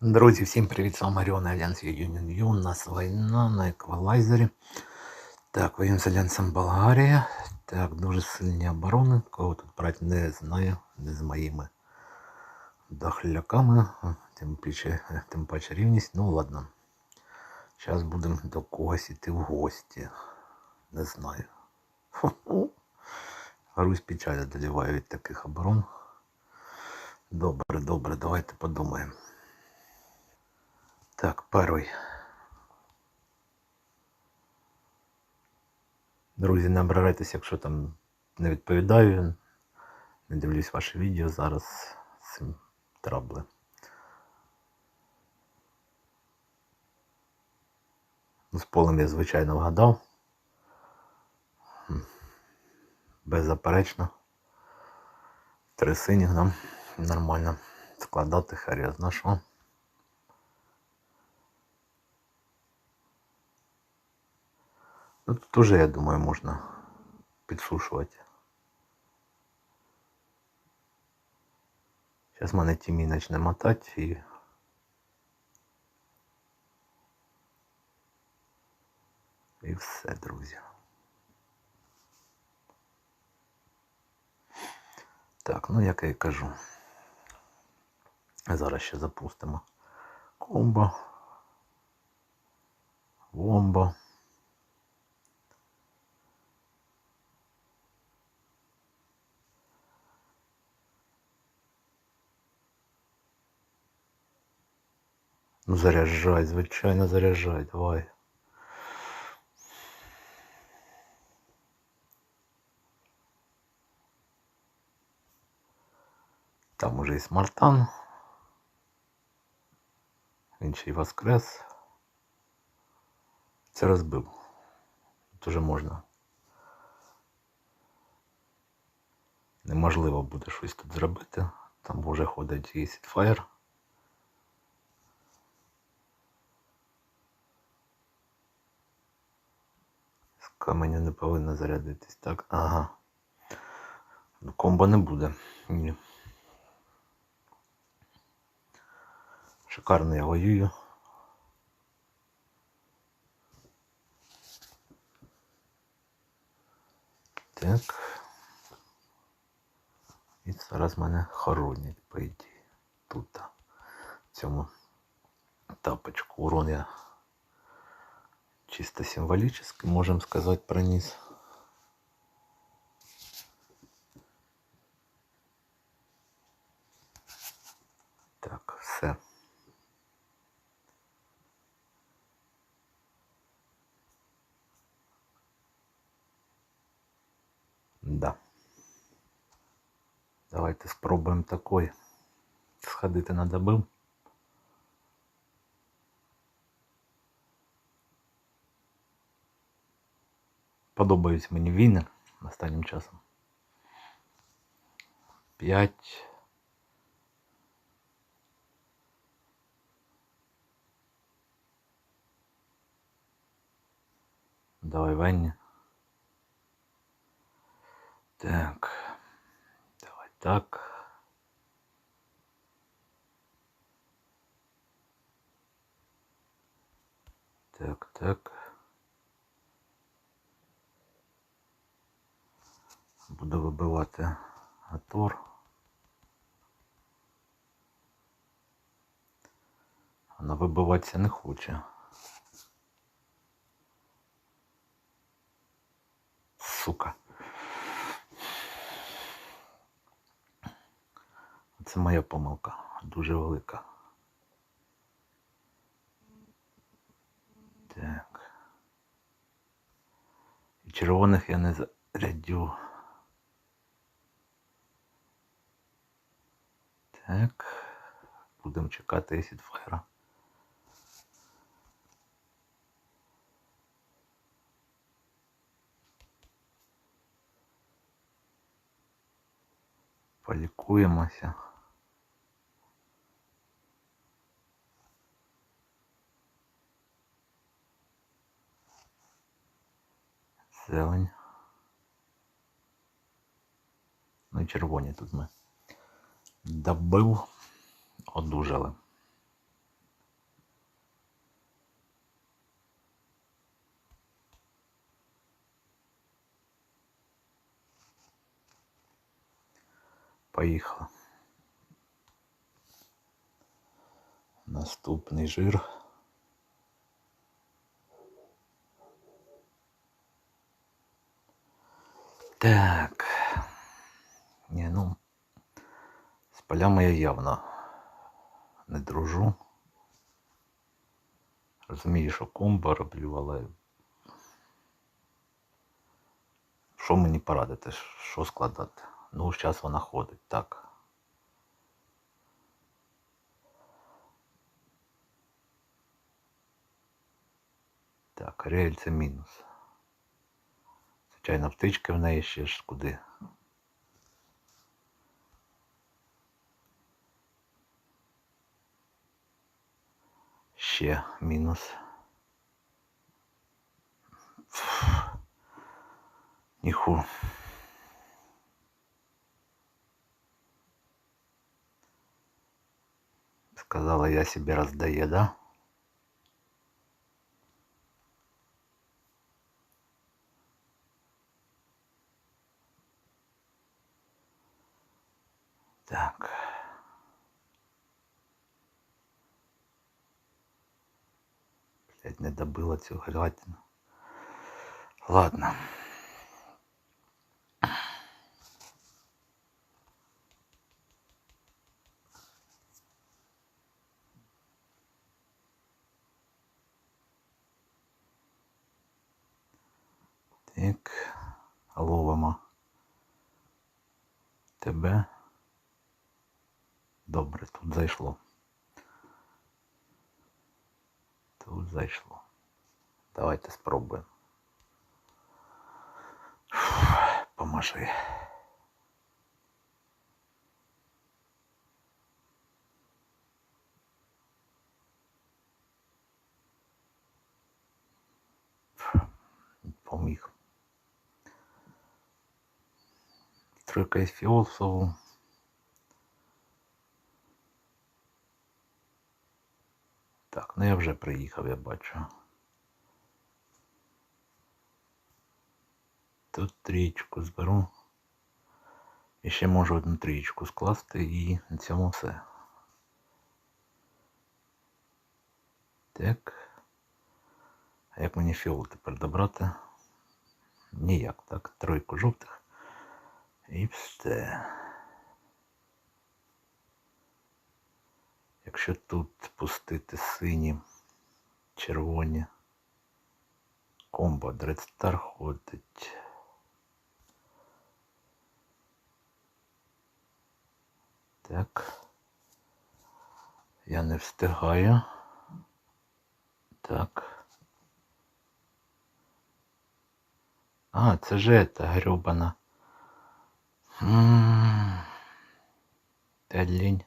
Друзі, всім привіт, з вами Оріон Альянс Union. У нас війна на еквалайзері. Так, воюємо з Альянсом Болгарія. Так, дуже сильні оборони. Кого тут брати не знаю, не з моїми дохляками. Тим паче, тим паче рівність. Ну ладно. Зараз будемо до когось іти в гості. Не знаю. Русь печаль одоліваю від таких оборон. Добре, добре, давайте подумаємо. Так, перший. Друзі, не ображайтеся, якщо там не відповідаю. Не дивлюсь ваше відео зараз з цим трабли. Ну, З полем я, звичайно, вгадав. Беззаперечно. Три синіх, да? Нормально. Складати хер я зна Ну, тут уже, я думаю, можна підсушувати. Зараз мене тімі почне мотати і. І все, друзі. Так, ну як я і кажу. Зараз ще запустимо комбо. Вомбо. Заряджай, звичайно, заряджай, давай. Там уже і смартан. Він ще й воскрес. Це розбив. Тут уже можна. Неможливо буде щось тут зробити. Там вже ходить і Сітфаєр. Каменя не повинно зарядитись. Так, ага. Ну, комбо не буде. Ні. Шикарно я воюю. Так. І зараз мене хоронять, по ідеї. Тут, в цьому тапочку. Урон я чисто символический, можем сказать, прониз. Так, все. Да. Давайте спробуємо такой. Сходити на добив. Подобаюсь мені війни останнім часом. П'ять. Давай Венні. Так. Давай так. Так, так. Буду вибивати атор. Вона вибиватися не хоче. Сука. Це моя помилка. Дуже велика. Так. І червоних я не зарядю. Так. Будемо чекати Сідфайра. Полікуємося. Зелень. Ну і червоні тут ми добив, одужали. Поїхали. Наступний жир. Так. Полями я явно не дружу. Розумію, що комбо роблю, але що мені порадити, що складати? Ну, зараз вона ходить, так. Так, рель це мінус. Звичайно, птички в неї ще ж куди. Ще мінус. Ніху. Сказала я себе раздае, Добила цю грятину. Ладно. Так, ловимо тебе. Добре, тут зайшло. Тут зайшло. Давайте спробуємо. Поможи. Поміг. Тройка із. Так, ну я вже приїхав, я бачу. Тут трієчку зберу. І ще можу одну трієчку скласти і на цьому все. Так. А як мені фіол тепер добрати? Ніяк, так. Тройку жовтих. І все. Якщо тут пустити сині, червоні, комбо Дредстар ходить. Так. Я не встигаю. Так. А, це ж ета гребана. М-м-м. Та лінь.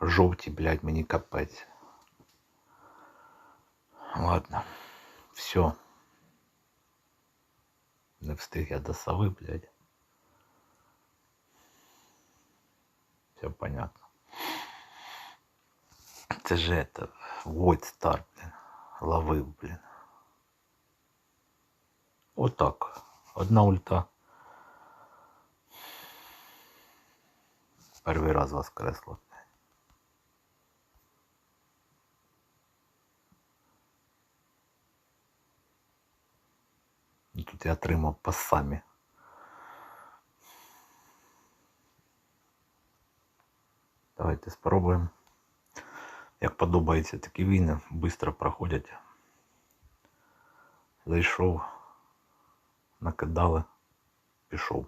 Жовті, блядь, мені капець. Ладно. Все. Не встиг я до сови, блядь. Все понятно. Це ж это, Void Star, блін. Ловив, блін. Отак. Одна ульта. Перший раз воскресло. Тут я отримав по самі. Давайте спробуємо. Як подобається такі війни, швидко проходять. Зайшов, накидали, пішов.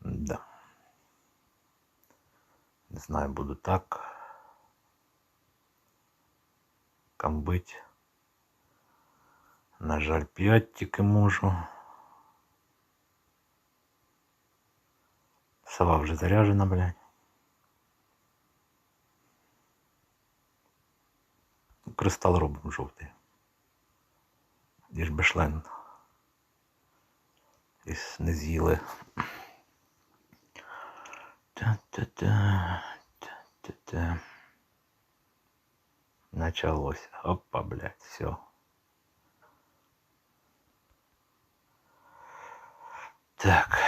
Да. Не знаю, буду так. Камбить. На жаль, 5 тільки можу. Сова вже заряжена, блядь. Кристал робимо жовтий. Ліж би шлен. Не з'їли. Та-та-та. Та-та-та. Началось. Опа, блядь, все. Так.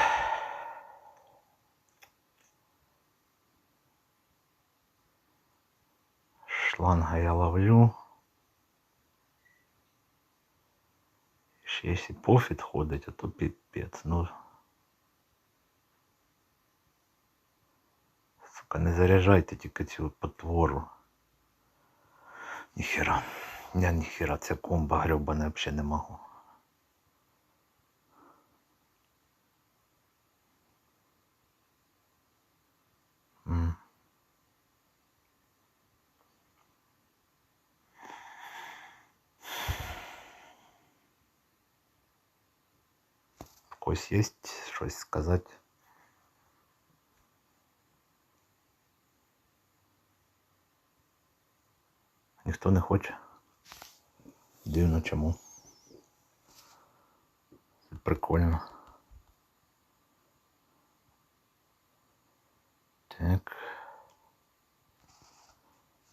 Шланга я ловлю. Ще якщо пофіт ходить, а то піпець. Ну. Сука, не заряджайте тільки цю потвору. Ніхера. Я ніхера, ця комба гребана взагалі не можу. Когось є щось сказати? Ніхто не хоче. Дивно чому. Прикольно. Так.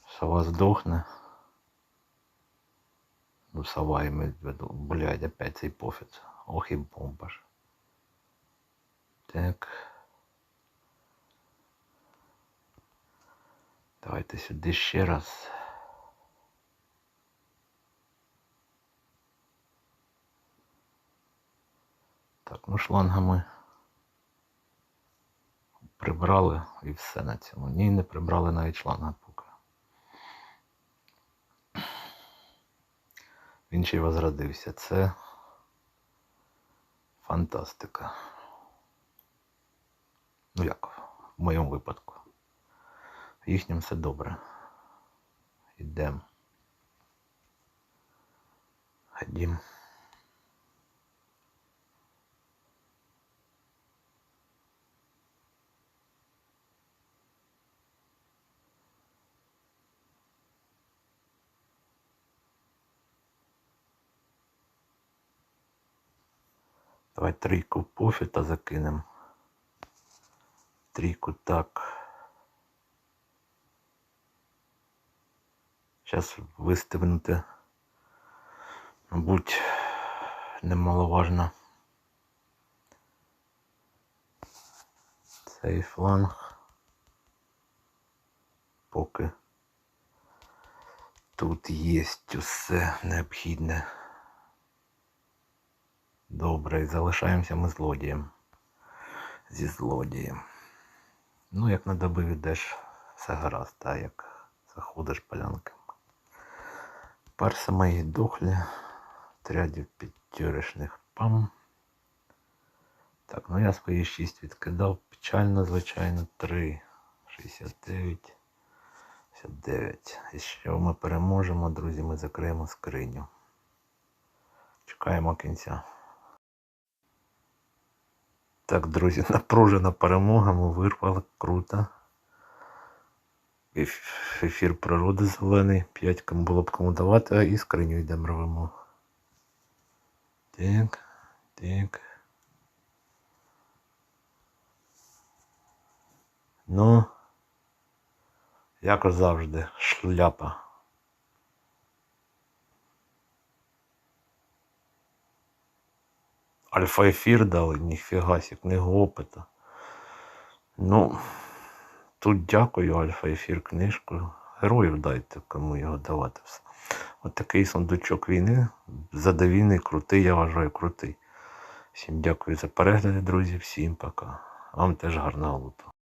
Сова здохне. Ну, сова имеет в виду. Блядь, опять цей пофіг. Ох і бомба ж. Так. Давайте сюди ще раз. Так, ну шлангами прибрали і все на цьому. Ні, не прибрали навіть шланга поки. Він ще й возродився. Це фантастика. Ну як, в моєму випадку. В їхньому все добре. Ідемо. Ходім. Давай трійку пофіта закинем. Трійку так. Зараз вистебнути. Мабуть, немаловажно. Цей фланг. Поки тут є усе необхідне. Добре, залишаємося ми злодієм. Зі злодієм. Ну, як на доби йдеш, все гаразд, а як заходиш полянки. Парси мої дохлі. Трядів п'ятюришних пам. Так, ну я свої 6 відкидав. Печально, звичайно, 3. 69. 59. І що ми переможемо, друзі, ми закриємо скриню. Чекаємо кінця. Так, друзі, напружена перемога, ми вирвали круто. Еф- Ефір природи зелений. 5 кому було б кому давати, а і скриню йдемо рвемо. Так, так. Ну, як завжди, шляпа. Альфа-ефір дали, ніфіга сі, книгу опита. Ну, тут дякую, Альфа-ефір книжку. Героїв дайте, кому його давати все. От такий сундучок війни. Задовільний, крутий, я вважаю, крутий. Всім дякую за перегляди, друзі. Всім пока. Вам теж гарного луту.